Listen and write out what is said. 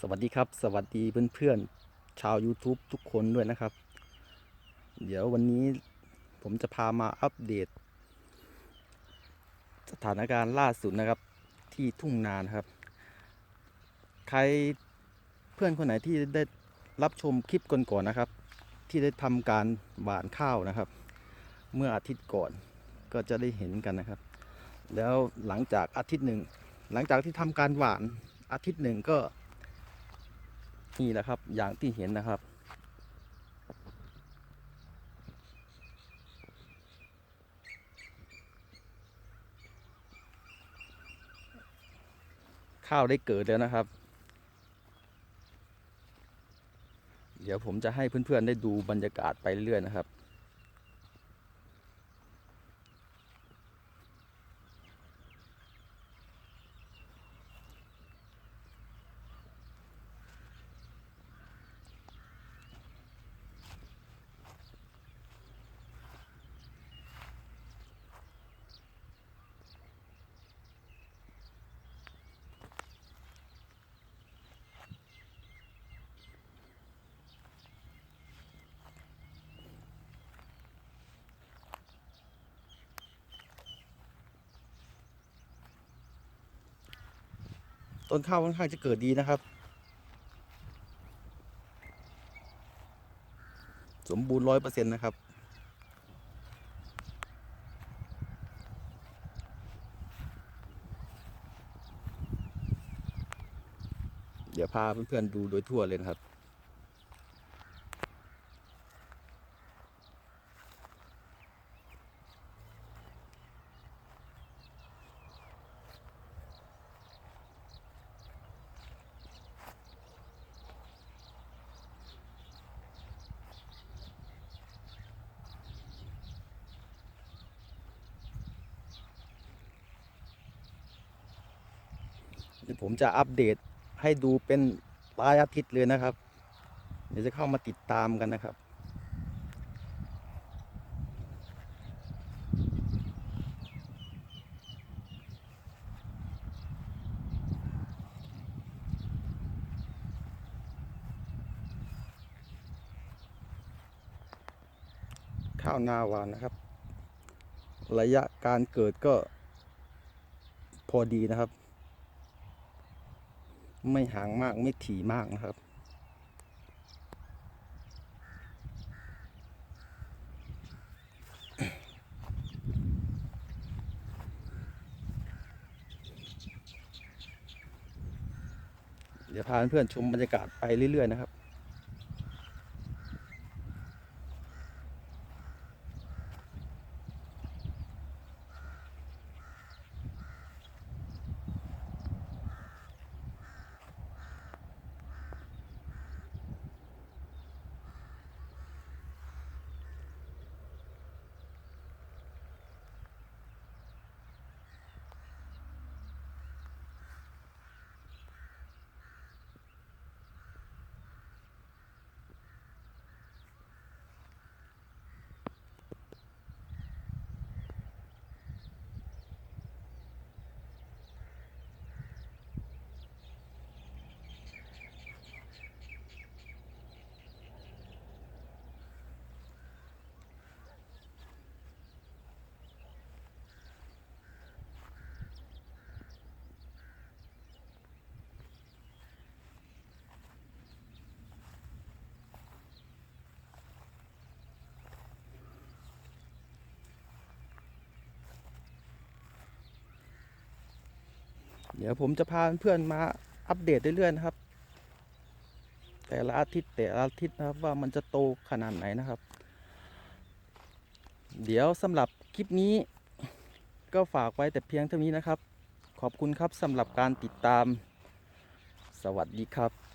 สวัสดีครับ สวัสดีเพื่อนๆชาว YouTube ทุกคนด้วยนะครับ เดี๋ยววันนี้ผมจะพามาอัปเดต สถานการณ์ล่าสุดนะครับที่ทุ่งนานครับ ใครเพื่อนคนไหนที่ได้รับชมคลิปก่อนๆนะครับ ที่ได้ทำการหว่านข้าวนะครับ เมื่ออาทิตย์ก่อนก็จะได้เห็นกันนะครับ แล้วหลังจากอาทิตย์หนึ่งหลังจากที่ทำการหว่านอาทิตย์หนึ่งก็ นี่แหละครับอย่างที่เห็นนะครับ ข้าวได้เกิดแล้วนะครับ เดี๋ยวผมจะให้เพื่อนๆได้ดูบรรยากาศไปเรื่อยนะครับ ต้นข้าวค่อนข้างจะเกิดดีนะครับ สมบูรณ์ร้อยเปอร์เซ็นต์นะครับ เดี๋ยวพาเพื่อนๆดูโดยทั่วเลยนะครับ เดี๋ยวผมจะอัปเดตให้ดูเป็นรายอาทิตย์เลยนะครับ เดี๋ยวจะเข้ามาติดตามกันนะครับ ข้าวนาหวานนะครับ ระยะการเกิดก็พอดีนะครับ ไม่ห่างมากไม่ถี่มากนะครับ เดี๋ยวพาเพื่อนชมบรรยากาศไปเรื่อยๆนะครับ เดี๋ยวผมจะพาเพื่อนมาอัปเดตเรื่อยๆนะครับ แต่ละอาทิตย์แต่ละอาทิตย์นะครับว่ามันจะโตขนาดไหนนะครับ เดี๋ยวสำหรับคลิปนี้ ก็ฝากไว้แต่เพียงเท่านี้นะครับ ขอบคุณครับสำหรับการติดตาม สวัสดีครับ